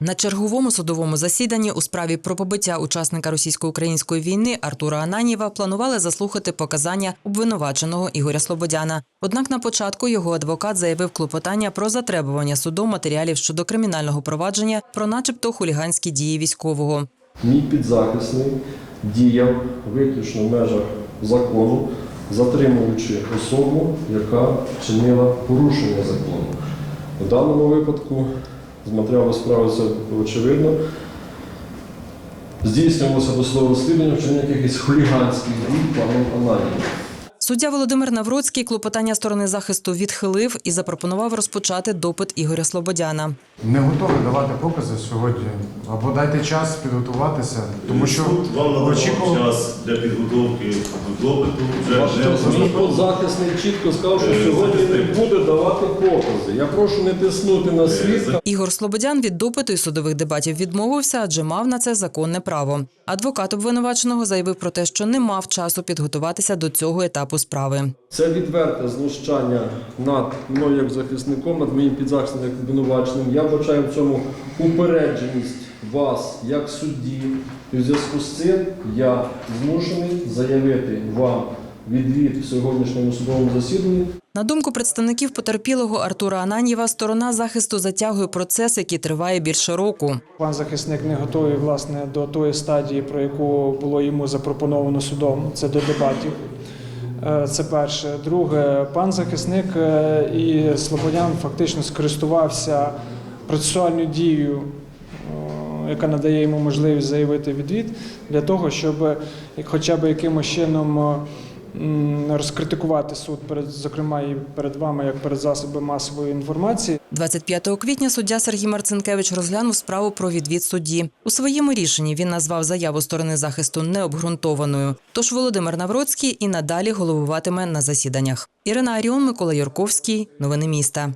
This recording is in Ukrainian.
На черговому судовому засіданні у справі про побиття учасника російсько-української війни Артура Ананіва планували заслухати показання обвинуваченого Ігоря Слободяна. Однак на початку його адвокат заявив клопотання про затребування судом матеріалів щодо кримінального провадження про, начебто, хуліганські дії військового. Мій підзахисний діяв виключно в межах закону, затримуючи особу, яка чинила порушення закону. У даному випадку з матеріалу справи це очевидно. Здійснювалося досудове розслідування вчинення якихось хуліганських дій паном Ананієм. Суддя Володимир Навроцький клопотання сторони захисту відхилив і запропонував розпочати допит Ігоря Слободяна. Не готові давати покази сьогодні. Або дайте час підготуватися, тому що вам очікував- час для підготовки до допиту. Ваш підзахисний чітко сказав, що Е, сьогодні не буде давати покази. Я прошу не тиснути на свідка. Ігор Слободян від допиту і судових дебатів відмовився, адже мав на це законне право. Адвокат обвинуваченого заявив про те, що не мав часу підготуватися до цього етапу справи. Це відверте знущання над мною як захисником, над моїм підзахисним як обвинуваченим. Я бачаю в цьому упередженість вас як судді. І в зв'язку з цим я змушений заявити вам відвід в сьогоднішньому судовому засіданні. На думку представників потерпілого Артура Ананьєва, сторона захисту затягує процес, який триває більше року. Пан захисник не готовий власне до тої стадії, про яку було йому запропоновано судом. Це до дебатів. Е, Це перше. Друге, пан захисник е, і Слободян фактично скористувався процесуальною дією, е, яка надає йому можливість заявити відвід для того, щоб хоча б якимось чином розкритикувати суд перед, зокрема, і перед вами, як перед засоби масової інформації. 25 квітня суддя Сергій Марцинкевич розглянув справу про відвід судді. У своєму рішенні він назвав заяву сторони захисту необґрунтованою. Тож Володимир Навроцький і надалі головуватиме на засіданнях. Ірина Аріон, Микола Юрковський. Новини міста.